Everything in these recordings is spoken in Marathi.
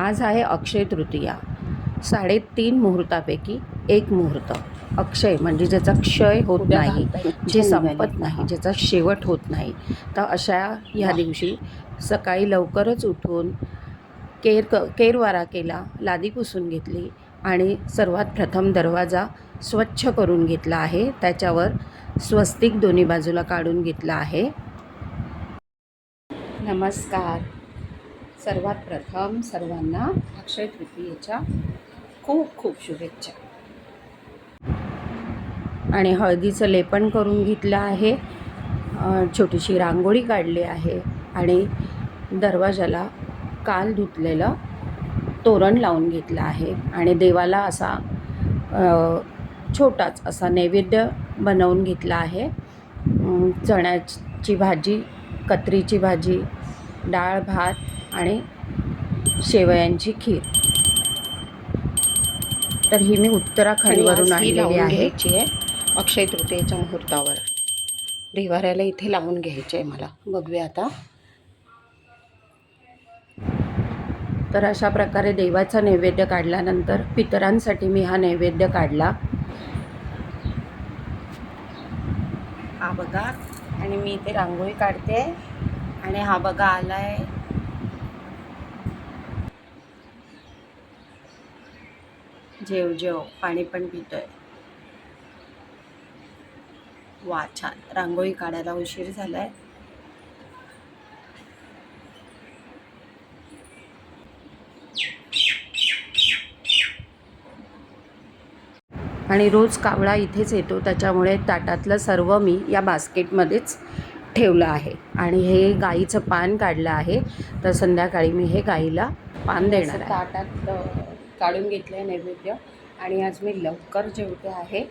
आज आहे अक्षय तृतीया. साडेतीन मुहूर्तापैकी एक मुहूर्त. अक्षय म्हणजे ज्याचा क्षय होत नाही जे संपत. नाही ज्याचा शेवट होत नाही. तर अशा ह्या. दिवशी सकाळी लवकरच उठून केर क केरवारा केला लादी पुसून घेतली आणि सर्वात प्रथम दरवाजा स्वच्छ करून घेतला आहे. त्याच्यावर स्वस्तिक दोन्ही बाजूला काढून घेतला आहे. नमस्कार. सर्वात प्रथम सर्वांना अक्षय तृतीयेच्या खूप खूप शुभेच्छा. आणि हळदीचं लेपन करून घेतलं आहे. छोटीशी रांगोळी काढली आहे आणि दरवाजाला काल धुतलेलं तोरण लावून घेतलं आहे. आणि देवाला असा छोटाच असा नैवेद्य बनवून घेतला आहे. चण्याची भाजी कत्रीची भाजी डाळ भात आणि शेवयांची खीर. तर ही मी उत्तराखंडवरून आणलेली आहे. आहे अक्षय तृतीयेच्या मुहूर्तावर. देवाऱ्याला इथे लावून घ्यायचे आहे मला. बघूया आता. तर अशा प्रकारे देवाचा नैवेद्य काढल्यानंतर पितरांसाठी मी हा नैवेद्य काढला. हा बघा. आणि मी इथे रांगोळी काढते. आणि हा बघा आलाय. जेव जेव पाणी पण पितोय. वा छान. रांगोळी काढायला उशीर झालाय. आणि रोज कावळा इथेच येतो त्याच्यामुळे ताटातलं सर्व मी या बास्केटमध्येच ठेवलं आहे. आणि हे गाईचं पान काढलं आहे तर संध्याकाळी मी हे गाईला पान देणार आहे. ताटात काढून घेतलं आहे नैवेद्य. आणि आज मी लवकर जेवते आहे.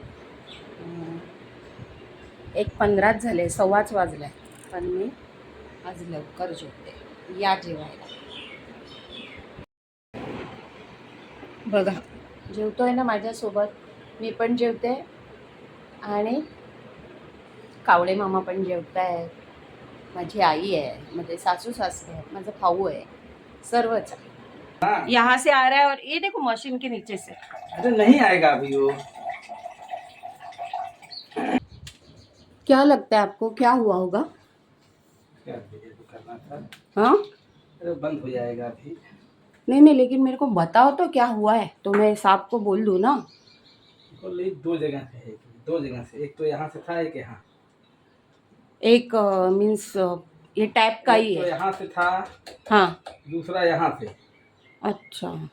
एक पंधराच झाले सव्वाच वाजले पण मी आज लवकर जेवते. या जेवायला. बघा जेवतोय ना माझ्यासोबत? मी पण जेवते. आणि कावळे मामा पण जेवत आहेत माझी आई आहे माझे सासू सासरे आहेत माझा भाऊ आहे. सर्वच आहे. यहाँ से आ रहा है और ये देखो मशीन के नीचे से। अरे नहीं आएगा अभी वो। क्या लगता है आपको क्या हुआ होगा? क्या तो करना था। हाँ? अरे बंद हो जाएगा अभी। नहीं नहीं लेकिन मेरे को बताओ तो क्या हुआ है। तो मैं साहब को बोल दूँ ना। बोले ये दो जगह से है। दो जगह से। एक तो यहाँ से था एक यहाँ। एक मीन्स ये टाइप का ही तो है। यहाँ से था हाँ। दूसरा यहाँ से। अच्छा.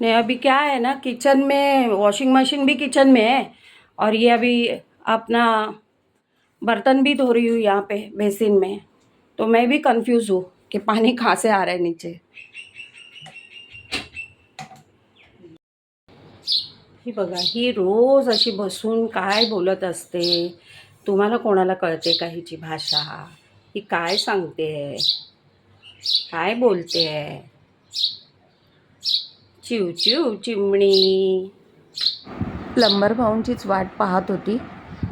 नहीं अभी क्या है ना किचन में वॉशिंग मशीन भी किचन में है और ये अभी अपना बर्तन भी धो रही हूँ यहाँ पे बेसिन में। तो मैं भी कंफ्यूज हूँ कि पानी कहाँ से आ रहा है नीचे। ही बघा ही रोज अशी बसून काय बोलत असते? तुम्हाला कोणाला कळते का हिची भाषा? ही काय सांगते? काय बोलते चिव चिव चिमणी. प्लंबर भाऊंचीच वाट पाहत होती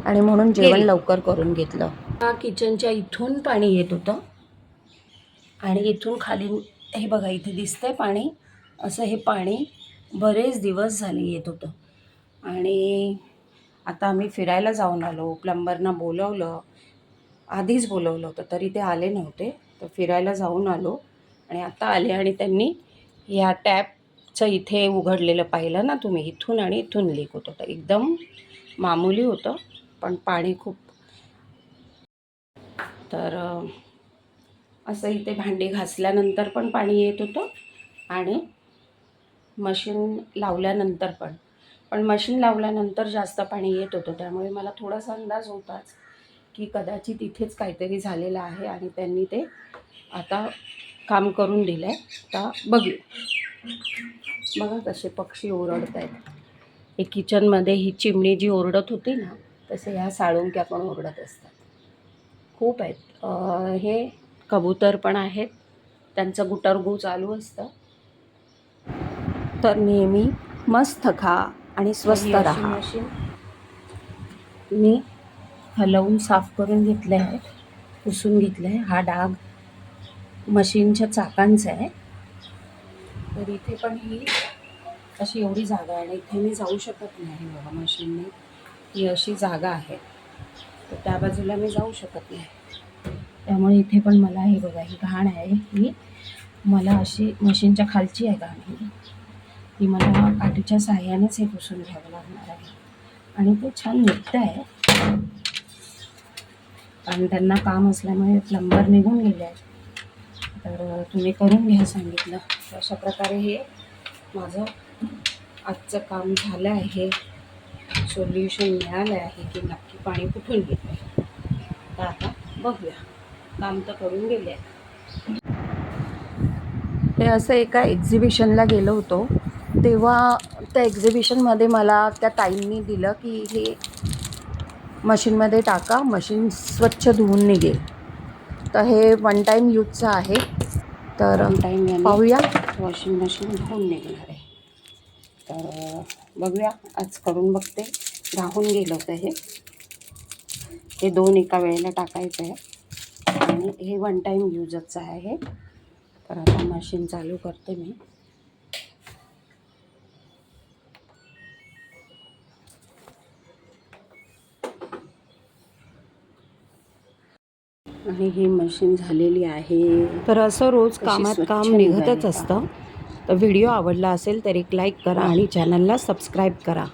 आणि म्हणून जेवण. लवकर करून घेतलं. हा किचनच्या इथून पाणी येत होतं. आणि इथून खाली हे बघा इथे दिसतंय पाणी. असं हे पाणी बरेच दिवस झाले येत होतं. आणि आता आम्ही फिरायला जाऊन आलो. प्लंबरना बोलवलं. आधीच बोलवलं होतं तरी ते आले नव्हते. तर फिरायला जाऊन आलो. आणि आता आले आणि त्यांनी ह्या टॅपचं इथे उघडलेलं पाहिलं ना तुम्ही इथून आणि इथून लीक होत. होतं एकदम मामूली होतं पण पाणी खूप. तर असं इथे भांडी घासल्यानंतर पण पाणी येत होतं आणि मशीन लावल्यानंतर पण. पण मशीन लावल्यानंतर जास्त पाणी येत होतं त्यामुळे मला थोडासा अंदाज होताच. की कदाचित इथेच काहीतरी झालेलं आहे आणि त्यांनी ते आता काम करून दिलं आहे आता बघू. बघा कसे पक्षी ओरडत आहेत हे किचनमध्ये ही चिमणी जी ओरडत होती ना तसे ह्या साळुंक्या पण ओरडत असतात. खूप आहेत. हे कबूतर पण आहेत. त्यांचं गुटरगू चालू असतं. तर नेहमी मस्त खा आणि स्वस्त राहा. मी हलवून साफ करून घेतलं आहे पुसून घेतलं आहे हा डाग मशीनच्या चाकांचा आहे. तर इथे पण ही अशी एवढी जागा आहे आणि इथे मी जाऊ शकत नाही बाबा मशीनने. ही अशी जागा आहे. तर त्या बाजूला मी जाऊ शकत नाही. त्यामुळे इथे पण मला हे बघा ही घाण आहे. ही मला अशी मशीनच्या खालची आहे घाण ही. ती मला काठीच्या साह्यानेच हे पुसून घ्यावं लागणार आहे. आणि ते छान निघतं आहे कारण त्यांना काम असल्यामुळे प्लंबर निघून गेले आहेत. तर तुम्ही करून घ्या सांगितलं. तर अशा प्रकारे हे माझं आजचं काम झालं आहे. सोल्युशन मिळालं आहे की नक्की पाणी कुठून येतं तर आता बघूया. काम तर करून गेले ते असं एका एक्झिबिशनला गेलो होतो. तेव्हा त्या एक्झिबिशनमध्ये मला त्या ताईंनी दिलं की हे मशीनमध्ये टाका मशीन स्वच्छ धुवून निघेल. तर हे वन टाईम यूजचं आहे. तर टाईम पाहूया. वॉशिंग मशीन धुवून निघणार आहे. तर बघूया आज करून बघते. राहून गेलं होतं हे. हे दोन एका वेळेला टाकायचं आहे. आणि हे वन टाईम यूजचं आहे तर आता मशीन चालू करते मी. आणि ही मशीन झालेली आहे. तर असं रोज कामात काम निघतच? असतं. तर व्हिडिओ आवडला असेल तर एक लाईक करा आणि चॅनलला सबस्क्राईब करा.